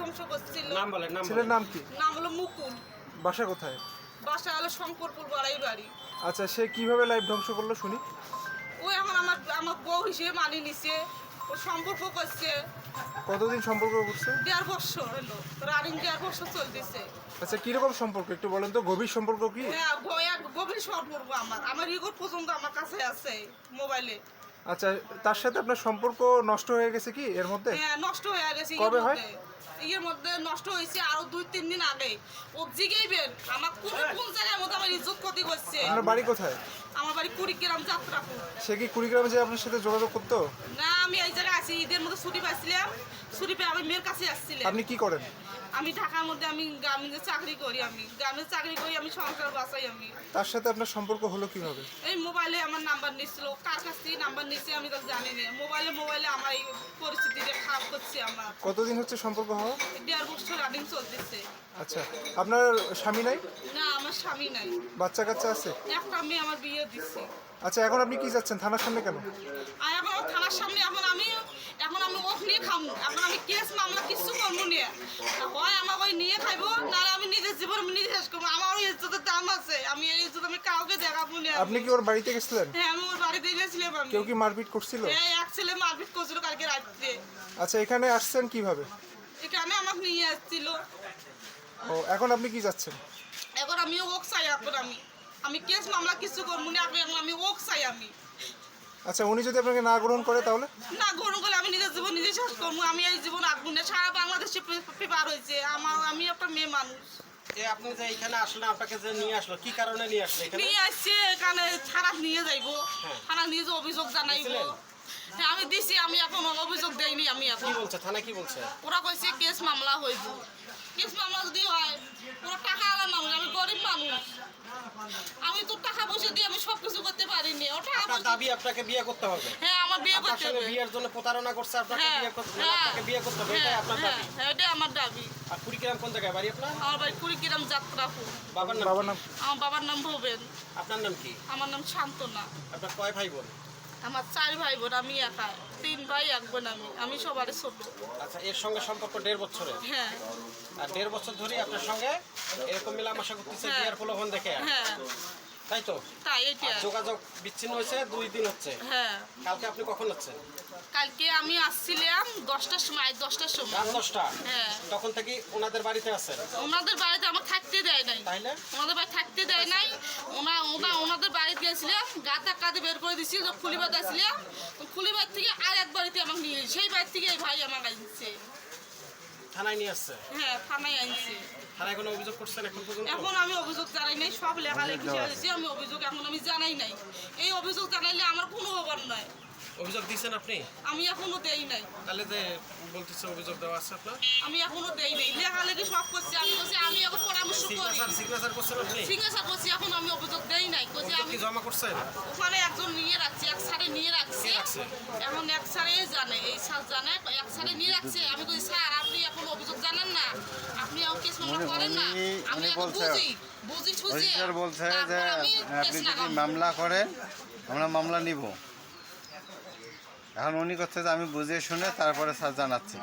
ধ্বংস করছিল নাম বলেন নাম ছেলের নাম কি? নাম হলো মুকুল। বাসা কোথায়? বাসা হলো শঙ্করপুর বাড়াই বাড়ি। আচ্ছা সে কীভাবে লাইভ ধ্বংস করল শুনি। ও এখন আমার আমার বউ হিসেবে মানিয়ে নিছে। ও সম্পর্ক করছে। কতদিন সম্পর্ক করছে? দেড় বছর হলো। রানিং দেড় বছর চলতেছে। আচ্ছা কীরকম সম্পর্ক? একটু বলেন তো গভীর সম্পর্ক কি? হ্যাঁ এক গভীর সম্পর্ক আমার। আমার ইগোর পর্যন্ত আমার কাছে আছে মোবাইলে। আচ্ছা তার সাথে আপনার সম্পর্ক নষ্ট হয়ে গেছে কি এর মধ্যে? হ্যাঁ নষ্ট হয়ে গেছে কবে হয়? মধ্যে। ইয়ের মধ্যে নষ্ট হয়েছে আরও দুই তিন দিন আগে। ও জিগেই বের। আমার কোন কোন জায়গার মধ্যে আমার ইজ্জত ক্ষতি করছে? আপনার বাড়ি কোথায়? আমার বাড়ি কুড়িগ্রাম যাত্রাপুর। সে কি কুড়িগ্রামে যে আপনার সাথে যোগাযোগ করতো? না আমি এই জায়গায় আছি ঈদের মধ্যে ছুটি পাইছিলাম। ছুটি পেয়ে আমি মেয়ের কাছে আসছিলাম। আপনি কি করেন? আমি ঢাকার মধ্যে আমি গ্রামীণে চাকরি করি আমি। গ্রামে চাকরি করি আমি সংসার বাঁচাই আমি। তার সাথে আপনার সম্পর্ক হলো কীভাবে? এই মোবাইলে আমার নাম্বার নিচ্ছিল কার কাছ থেকে নাম্বার নিচ্ছে আমি তো জানি না। মোবাইলে মোবাইলে আমার এই পরিস্থিতিটা খারাপ করছে আমার। কতদিন হচ্ছে সম্পর্ক হওয়া? দেড় বছর রানিং চলতেছে। আচ্ছা আপনার স্বামী নাই? না আমার স্বামী নাই। বাচ্চা কাচ্চা আছে? একটা মেয়ে আমার বিয়ে দিচ্ছে আচ্ছা এখন আপনি কি যাচ্ছেন? থানার সামনে কেন? আর এখন আমার থানার সামনে এখন আমি এখন আমি ওক নিয়ে খামু এখন আমি কেস মামলা কিছু করব নিয়ে। হয় আমাকে নিয়ে খাইবো নাহলে আমি নিজের জীবন নিজে শেষ করব আমার ওই ইজ্জতের দাম আছে। আমি এই ইজ্জত আমি কাউকে দেখাবো না আপনি কি ওর বাড়িতে গেছিলেন? হ্যাঁ আমি ওর বাড়িতে গেছিলাম আমি। কেউ কি মারপিট করছিল? হ্যাঁ এক ছেলে মারপিট করছিল কালকে রাত্রে। আচ্ছা এখানে আসছেন কীভাবে? এখানে আমাকে নিয়ে আসছিল। ও এখন আপনি কি যাচ্ছেন? এখন আমি ওক চাই এখন আমি। আমি কেস মামলা কিছু করব না এখন আমি ওক চাই আমি। আচ্ছা উনি যদি আপনাকে না গ্রহণ করে তাহলে? না গরু গেলে আমি নিজের জীবন নিজে শেষ করব। আমি এই জীবন আগুন না। সারা বাংলাদেশে পেপার হয়েছে। আমার আমি একটা মেয়ে মানুষ। এ আপনি যে এখানে আসলে আপনাকে যে নিয়ে আসলো কি কারণে নিয়ে আসলো এখানে? নিয়ে আসছে এখানে থানা নিয়ে যাইবো। হ্যাঁ। থানা নিয়ে যে অভিযোগ জানাইবো? হ্যাঁ আমি দিছি আমি এখন অভিযোগ দেইনি আমি কি এখন বলছে? থানা কি বলছে? ওরা কইছে কেস মামলা হইব। কেস মামলা যদি হয় পুরো টাকা আলা মানুষ আমি গরিব মানুষ। আমি তো টাকা পয়সা দিয়ে আমি সব পারিনি। ও টাকা আপনার দাবি আপনাকে বিয়ে করতে হবে। হ্যাঁ আমার বিয়ে করতে হবে। বিয়ের জন্য প্রতারণা করছে আপনাকে হ্যাঁ বিয়ে করতে হ্যাঁ আপনাকে বিয়ে করতে হবে এটাই হ্যাঁ, আপনার হ্যাঁ, দাবি। হ্যাঁ, এটাই আমার দাবি। আর কুড়িগ্রাম কোন জায়গায়? বাড়ি আপনার? আমার বাড়ি কুড়িগ্রাম যাত্রাপুর। বাবার নাম বাবার নাম আমার বাবার নাম ভবেন। আপনার নাম কি? আমার নাম শান্তনা। আপনার কয় ভাই বোন আমার চার ভাই বোন আমি একা। তিন ভাই এক বোন আমি। আমি সবারই ছোট। আচ্ছা এর সঙ্গে সম্পর্ক দেড় বছরের? হ্যাঁ। আর দেড় বছর ধরে আপনার সঙ্গে এরকম মেলামেশা করতেছে। বিয়ের প্রলোভন দেখে? হ্যাঁ। তাই তো? তাই এটা যোগাযোগ বিচ্ছিন্ন হয়েছে দুই দিন হচ্ছে। হ্যাঁ। কালকে আপনি কখন হচ্ছেন? কালকে আমি আসছিলাম দশটার সময় দশটার সময়। রাত দশটা? হ্যাঁ। তখন থেকে ওনাদের বাড়িতে আছেন? ওনাদের বাড়িতে আমার থাকতে দেয় নাই। তাইলে ওনাদের বাড়ি থাকতে দেয় নাই। ওনা ওনা ওনাদের বাড়িতে গেছিলাম গা ধাক্কা দিয়ে বের করে দিছি যখন খুলিবাদ আসছিলাম খুলিবাদ থেকে আর এক বাড়িতে আমাকে নিয়ে। সেই বাড়ি থেকে এই ভাই আমাকে আনছে। থানায় নিয়ে আসছে? হ্যাঁ থানায় আনছে থানায় কোনো অভিযোগ করছেন এখন পর্যন্ত? এখন আমি অভিযোগ জানাই নাই সব লেখালেখি হয়েছে আমি অভিযোগ এখন আমি জানাই নাই। এই অভিযোগ জানাইলে আমার কোনো খবর নয় অভিযোগ দিয়েছেন আপনি? আমি এখনও দেই নাই। তাহলে যে বলতেছে অভিযোগ দেওয়া আছে আপনার? আমি এখনও দেই নাই লেখালেখি সব করছি আমি বলছি আমি এখন পরামর্শ করি। সিগনেচার সিগনেচার করছেন আপনি? সিঙ্গেসা করছি এখন আমি অভিযোগ দেই নাই অভিযোগ আমি জমা করছেন? ওখানে একজন নিয়ে নিয়ে রাখছে। এখন এক সারে জানে এই স্যার জানে এক সারে নিয়ে রাখছে। আমি বলি স্যার আপনি এখন অভিযোগ জানেন না। আপনি এখন কেস মামলা করেন না। আমি এখন বুঝি বুঝি সুঝি। বলছে যে আপনি যদি মামলা করেন আমরা মামলা নিব। এখন উনি করছে যে আমি বুঝিয়ে শুনে তারপরে স্যার জানাচ্ছি।